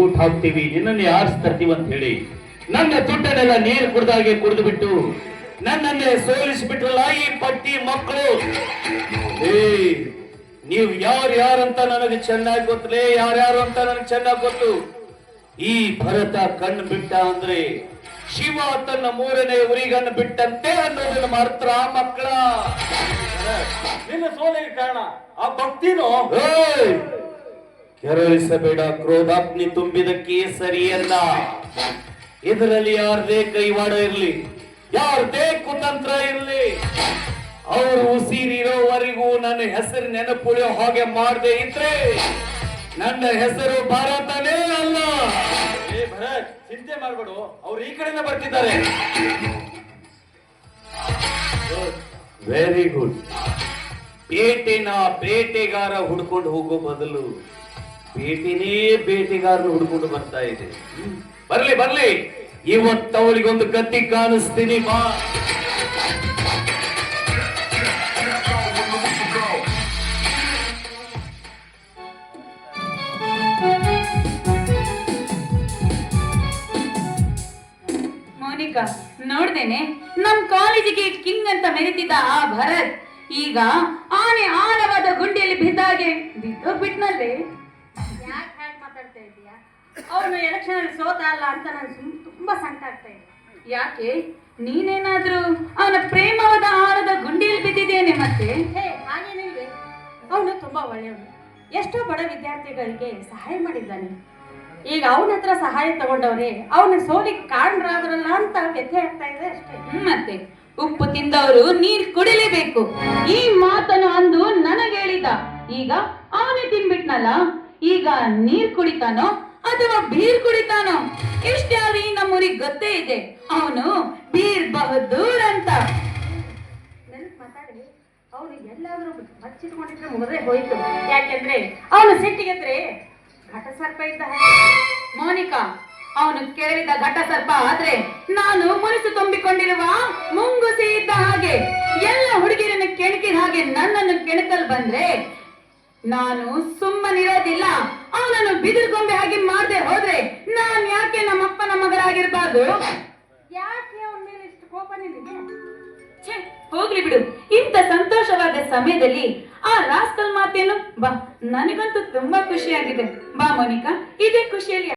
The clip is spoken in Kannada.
ಊಟ ಹಾಕ್ತೀವಿ ನಿನ್ನನ್ನು ಯಾರು ತರ್ತೀವಂತ ಅಂತ ಹೇಳಿ ನನ್ನ ದುಡ್ಡನ್ನೆಲ್ಲ ನೀರು ಕುಡ್ದಾಗೆ ಕುಡಿದು ಬಿಟ್ಟು ನನ್ನನ್ನೇ ಸೋಲಿಸಿಬಿಟ್ರಲ್ಲ ಈ ಪಟ್ಟಿ ಮಕ್ಕಳು. ಏ ನೀವು ಯಾರು ಯಾರಂತ ನನಗೆ ಚೆನ್ನಾಗಿ ಗೊತ್ತಲೇ ಯಾರ್ಯಾರು ಅಂತ ನನಗೆ ಚೆನ್ನಾಗಿ ಗೊತ್ತು. ಈ ಭರತ ಕಣ್ಣು ಬಿಟ್ಟ ಅಂದ್ರೆ ಶಿವ ತನ್ನ ಮೂರನೇ ಉರಿಗಣ್ಣು ಬಿಟ್ಟಂತೆ ಅನ್ನೋದನ್ನ ಆ ಮಕ್ಕಳ. ನಿನ್ನ ಸೋಲಿಗೆ ಕಾರಣ ಆ ಭಕ್ತಿನೋ? ಏಯ್! ಕೆರಳಿಸಬೇಡ ಕ್ರೋಧಾಗ್ನಿ ತುಂಬಿದಕ್ಕೆ ಸರಿಯಲ್ಲ. ಇದರಲ್ಲಿ ಯಾರದೇ ಕೈವಾಡ ಇರಲಿ ಯಾರದೇ ಕುತಂತ್ರ ಇರಲಿ. ಅವರು ಉಸಿರಿರೋವರೆಗೂ ನನ್ನ ಹೆಸರು ನೆನಪುಳಿಯೋ ಹಾಗೆ ಮಾಡದೆ ಇದ್ರೆ ನನ್ನ ಹೆಸರು ಭಾರತನೇ ಅಲ್ಲ. ಏ ಭರತ್ ಚಿಂತೆ ಮಾಡ್ಬೇಡು ಅವ್ರು ಈ ಕಡೆಯಿಂದ ಬರ್ತಿದ್ದಾರೆ. ವೆರಿ ಗುಡ್ ಪೇಟೆನ ಬೇಟೆಗಾರ ಹುಡ್ಕೊಂಡು ಹೋಗೋ ಬದಲು ಬೇಟೆನೇ ಬೇಟೆಗಾರನ ಹುಡುಕೊಂಡು ಬರ್ತಾ ಇದೆ. ಬರ್ಲಿ ಬರ್ಲಿ. ಇವತ್ತು ಅವಳಿಗೊಂದು ಗತಿ ಕಾಣಿಸ್ತೀನಿ, ಬಾ. ಮೋನಿಕಾ, ನೋಡ್ದೇನೆ? ನಮ್ ಕಾಲೇಜಿಗೆ ಕಿಂಗ್ ಅಂತ ಮೆರೆತಿದ್ದ ಆ ಭರತ್ ಈಗ ಆನೆ ಆಳವಾದ ಗುಂಡಿಯಲ್ಲಿ ಬಿದ್ದಾಗೆ ಬಿದ್ದೋಗ್ಬಿಟ್ನಲ್ಲೇ? ಮಾತಾಡ್ತಾ ಇದೀಯಾ ಅವನು ಎಲೆಕ್ಷನ್ ಅಲ್ಲಿ ಸೋತ ಅಲ್ಲ ಅಂತ ನಾನು ಸುಮ್ ತುಂಬಾ ಸಂಕಟ ಆಗ್ತಾ ಇದೆ ಯಾಕೆ? ನೀನೇನಾದ್ರೂ ಅವನ ಪ್ರೇಮವಾದ ಆಹಾರದ ಗುಂಡಿಯಲ್ಲಿ ಬಿದ್ದಿದ್ದೇನೆ ಮತ್ತೆ? ಹೇ ಹಾಗೇನಿಲ್ವೇ. ಅವನು ತುಂಬಾ ಒಳ್ಳೆಯವನು. ಎಷ್ಟೋ ಬಡ ವಿದ್ಯಾರ್ಥಿಗಳಿಗೆ ಸಹಾಯ ಮಾಡಿದ್ದಾನೆ. ಈಗ ಅವನ ಹತ್ರ ಸಹಾಯ ತಗೊಂಡವ್ರೆ ಅವನ ಸೋಲಿಗೆ ಕಾರಣರಾದ್ರಲ್ಲ ಅಂತ ವ್ಯಥೆ ಆಗ್ತಾ ಇದೆ ಅಷ್ಟೇ. ಹ್ಮ್, ಮತ್ತೆ? ಉಪ್ಪು ತಿಂದವರು ನೀರ್ ಕುಡಿಲೇಬೇಕು. ಈ ಮಾತನ್ನು ಅಂದು ನನಗೆ ಹೇಳಿದ ಈಗ ಅವನೇ ತಿನ್ಬಿಟ್ನಲ್ಲ? ಈಗ ನೀರ್ ಕುಡಿತಾನೋ ಅಥವಾ ಬೀರ್ ಕುಡಿತಾನೋ? ಎಷ್ಟಾರಿ ನಮ್ಮೂರಿಗೆ ಗೊತ್ತೇ ಇದೆ. ಅವನು ಬೀರ್ ಬಹದ್ದೂರ್ ಅಂತ. ಮಾತಾಡಿ. ಅವನು ಎಲ್ಲಾದ್ರೂ ಬಚ್ಚಿಟ್ಕೊಂಡಿದ್ರೆ ಮುಗದೇ ಹೋಯ್ತು. ಯಾಕೆಂದ್ರೆ ಅವನು ಸಿಟ್ಟಿಗೆದ್ರೆ ಘಟ ಸರ್ಪ ಇದ್ದ ಹಾಗೆ ಮೋನಿಕಾ ಅವನು ಕೇಳಿದ ಘಟ ಸರ್ಪ ಆದ್ರೆ ನಾನು ಮುನಿಸು ತುಂಬಿಕೊಂಡಿರುವ ಮುಂಗುಸಿ ಇದ್ದ ಹಾಗೆ. ಎಲ್ಲ ಹುಡುಗಿರನ್ನು ಕೆಣಕಿದ ಹಾಗೆ ನನ್ನನ್ನು ಕೆಣಕಲ್ ಬಂದ್ರೆ ನಾನು ಸುಮ್ಮನಿರೋದಿಲ್ಲ. ಅವನನ್ನು ಬಿದಿರುಗೊಂಬೆ ಹಾಗೆ ಮಾಡದೆ ಹೋದ್ರೆ ನಾನ್ ಯಾಕೆ ನಮ್ಮಪ್ಪನ ಮಗರಾಗಿರ್ಬಾರ್ದು? ಯಾಕೆ ಅವನ ಮೇಲೆ ಇಷ್ಟು ಕೋಪ ನಿನಗೆ? ಛೆ, ಹೋಗ್ಲಿ ಬಿಡು. ಇಂಥ ಸಂತೋಷವಾದ ಸಮಯದಲ್ಲಿ ಆ ರಾಸ್ಕಲ್ ಮಾತೇನು ಬಾ ನನಗಂತೂ ತುಂಬಾ ಖುಷಿಯಾಗಿದೆ. ಬಾ ಮೋನಿಕಾ ಇದೇ ಖುಷಿಯಲ್ಲಿ